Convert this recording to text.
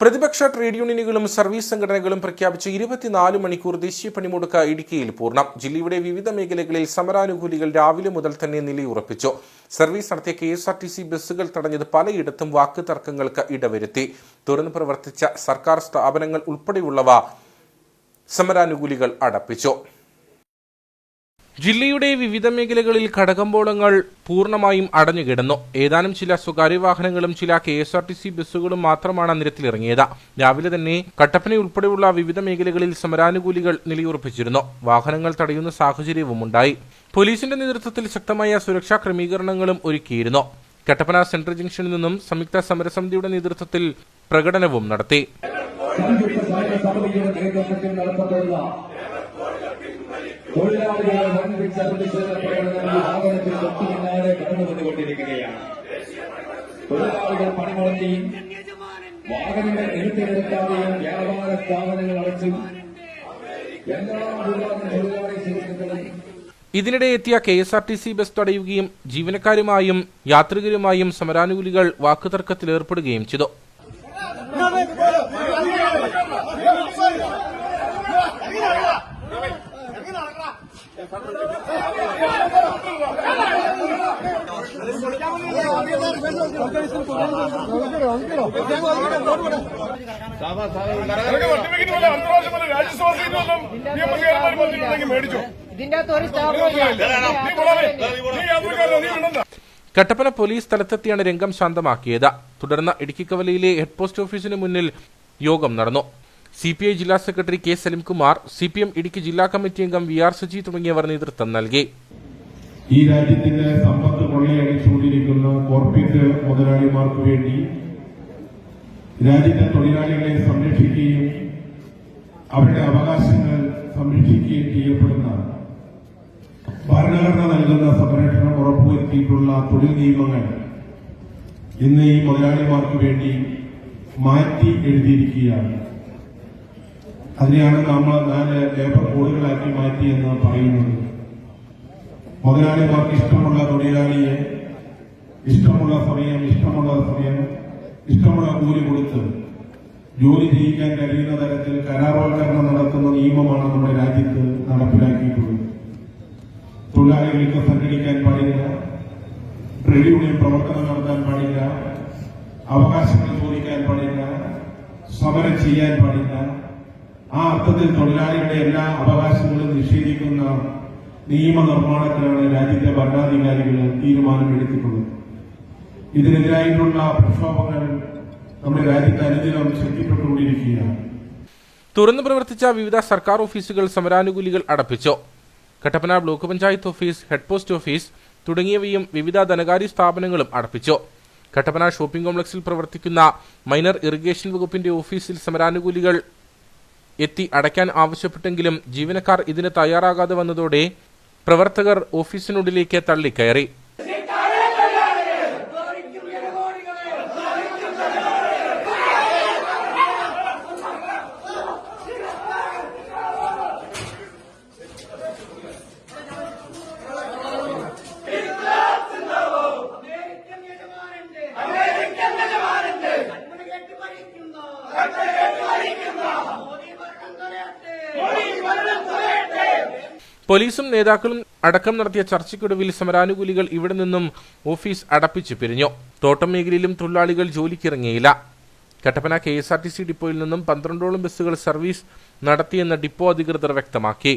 പ്രതിപക്ഷ trade യൂണിയനുകളും service സംഘടനകളും പ്രഖ്യാപിച്ച ഇരുപത്തിനാല് മണിക്കൂർ ദേശീയ പണിമുടക്ക് ഇടുക്കിയിൽ പൂർണം. ജില്ലയുടെ വിവിധ മേഖലകളിൽ സമരാനുകൂലികൾ രാവിലെ മുതൽ തന്നെ നിലയുറപ്പിച്ചു. സർവീസ് നടത്തിയ K S R T C ബസ്സുകൾ തടഞ്ഞത് പലയിടത്തും വാക്ക് തർക്കങ്ങൾക്ക് ഇടവരുത്തി. തുറന്നു പ്രവർത്തിച്ച സർക്കാർ സ്ഥാപനങ്ങൾ ഉൾപ്പെടെയുള്ളവ സമരാനുകൂലികൾ അടപ്പിച്ചു. ജില്ലയുടെ വിവിധ മേഖലകളിൽ കടകമ്പോളങ്ങൾ പൂർണമായും അടഞ്ഞുകിടന്നു. ഏതാനും ചില സ്വകാര്യ വാഹനങ്ങളും ചില K S R T C ബസ്സുകളും മാത്രമാണ് നിരത്തിലിറങ്ങിയത്. രാവിലെ തന്നെ കട്ടപ്പന ഉൾപ്പെടെയുള്ള വിവിധ മേഖലകളിൽ സമരാനുകൂലികൾ നിലയുറപ്പിച്ചിരുന്നു. വാഹനങ്ങൾ തടയുന്ന സാഹചര്യവും ഉണ്ടായി. പോലീസിന്റെ നേതൃത്വത്തിൽ ശക്തമായ സുരക്ഷാ ക്രമീകരണങ്ങളും ഒരുക്കിയിരുന്നു. കട്ടപ്പന സെൻട്രൽ ജംഗ്ഷനിൽ നിന്നും സംയുക്ത സമരസമിതിയുടെ നേതൃത്വത്തിൽ പ്രകടനവും നടത്തി. കടന്നു തൊഴിലാളികൾ പണിമുടക്കിയും വാഹനങ്ങൾ എടുത്തിനെടുക്കാതെയും വ്യാപാര സ്ഥാപനങ്ങൾ അടച്ചും ഇതിനിടെ എത്തിയ K S R T C bus തടയുകയും ജീവനക്കാരുമായും യാത്രികരുമായും സമരാനുകൂലികൾ വാക്കുതർക്കത്തിലേർപ്പെടുകയും ചെയ്തു. രാജ്യസഭാ സീറ്റൊന്നും നിയമസഭയിൽ വന്നിട്ടുണ്ടെങ്കിൽ മേടിച്ചോ ഇതിന്റെ അകത്ത് ഒരു സ്റ്റാഫ് കട്ടപ്പന പോലീസ് സ്ഥലത്തെത്തിയാണ് രംഗം ശാന്തമാക്കിയത് തുടർന്ന് ഇടുക്കി കവലയിലെ ഹെഡ് പോസ്റ്റ് ഓഫീസിന് മുന്നിൽ യോഗം നടന്നു സി പി ഐ ജില്ലാ secretary K Salimkumar C P M Idukki ജില്ലാ കമ്മിറ്റി അംഗം വി ആർ സജി തുടങ്ങിയവർ നേതൃത്വം നൽകി ഈ രാജ്യത്തിന്റെ സമ്പത്ത് കൊള്ളയടിച്ചുകൊണ്ടിരിക്കുന്ന കോർപ്പറേറ്റ് മുതലാളിമാർക്ക് വേണ്ടി രാജ്യത്തെ തൊഴിലാളികളെ സംരക്ഷിക്കുകയും അവരുടെ അവകാശങ്ങൾ സംരക്ഷിക്കുകയും ചെയ്യപ്പെടുന്ന ഭരണഘടന നൽകുന്ന സംരക്ഷണം ഉറപ്പുവരുത്തിയിട്ടുള്ള തൊഴിൽ നിയമങ്ങൾ ഇന്ന് ഈ മുതലാളിമാർക്ക് വേണ്ടി മാറ്റി എഴുതിയിരിക്കുകയാണ്. അതിനെയാണ് നമ്മൾ നാല് ലേബർ കോഡുകളാക്കി മാറ്റിയെന്ന് പറയുന്നത്. മുതലാളിമാർക്ക് ഇഷ്ടമുള്ള തൊഴിലാളിയെ ഇഷ്ടമുള്ള സമയം ഇഷ്ടമുള്ള സമയം ഇഷ്ടമുള്ള കൂലി കൊടുത്ത് ജോലി ചെയ്യിക്കാൻ കഴിയുന്ന തരത്തിൽ കരാറോൽക്കരണം നടത്തുന്ന നിയമമാണ് നമ്മുടെ രാജ്യത്ത് നടപ്പിലാക്കിയിട്ടുള്ളത്. തൊഴിലാളികൾക്ക് സംഘടിക്കാൻ പാടില്ല. ട്രേഡ് യൂണിയൻ പ്രവർത്തനം നടത്താൻ പാടില്ല. അവകാശങ്ങൾ ചോദിക്കാൻ പാടില്ല. സമരം ചെയ്യാൻ പാടില്ല. ആ അർത്ഥത്തിൽ തൊഴിലാളികളുടെ എല്ലാ അവകാശങ്ങളും നിഷേധിക്കുന്ന നിയമനിർമ്മാണത്തിലാണ് രാജ്യത്തെ ഭരണാധികാരികൾ തീരുമാനമെടുത്തിട്ടുള്ളത്. ഇതിനെതിരായിട്ടുള്ള പ്രക്ഷോഭങ്ങൾ നമ്മുടെ രാജ്യത്ത് അനുദിനം ശക്തിപ്പെട്ടുകൊണ്ടിരിക്കുകയാണ് തുറന്നു പ്രവർത്തിച്ച വിവിധ സർക്കാർ ഓഫീസുകൾ സമരാനുകൂലികൾ അടപ്പിച്ചു. Kattappana block panchayat office head post office തുടങ്ങിയവയും വിവിധ ധനകാര്യ സ്ഥാപനങ്ങളും അടപ്പിച്ചു. കട്ടപ്പന ഷോപ്പിംഗ് കോംപ്ലക്സിൽ പ്രവർത്തിക്കുന്ന മൈനർ ഇറിഗേഷൻ വകുപ്പിന്റെ ഓഫീസിൽ സമരാനുകൂലികൾ എത്തി അടയ്ക്കാൻ ആവശ്യപ്പെട്ടെങ്കിലും ജീവനക്കാർ ഇതിന് തയ്യാറാകാതെ വന്നതോടെ പ്രവർത്തകർ ഓഫീസിനുള്ളിലേക്ക് തള്ളിക്കയറി. മോദി തുലയട്ടെ പോലീസും നേതാക്കളും അടക്കം നടത്തിയ ചർച്ചയ്ക്കൊടുവിൽ സമരാനുകൂലികൾ ഇവിടെ നിന്നും ഓഫീസ് അടപ്പിച്ചു പിരിഞ്ഞു. തോട്ടം മേഖലയിലും തൊഴിലാളികൾ ജോലിക്കിറങ്ങിയില്ല. Kattappana K S R T C ഡിപ്പോയിൽ നിന്നും പന്ത്രണ്ടോളം ബസ്സുകൾ സർവീസ് നടത്തിയെന്ന് ഡിപ്പോ അധികൃതർ വ്യക്തമാക്കി.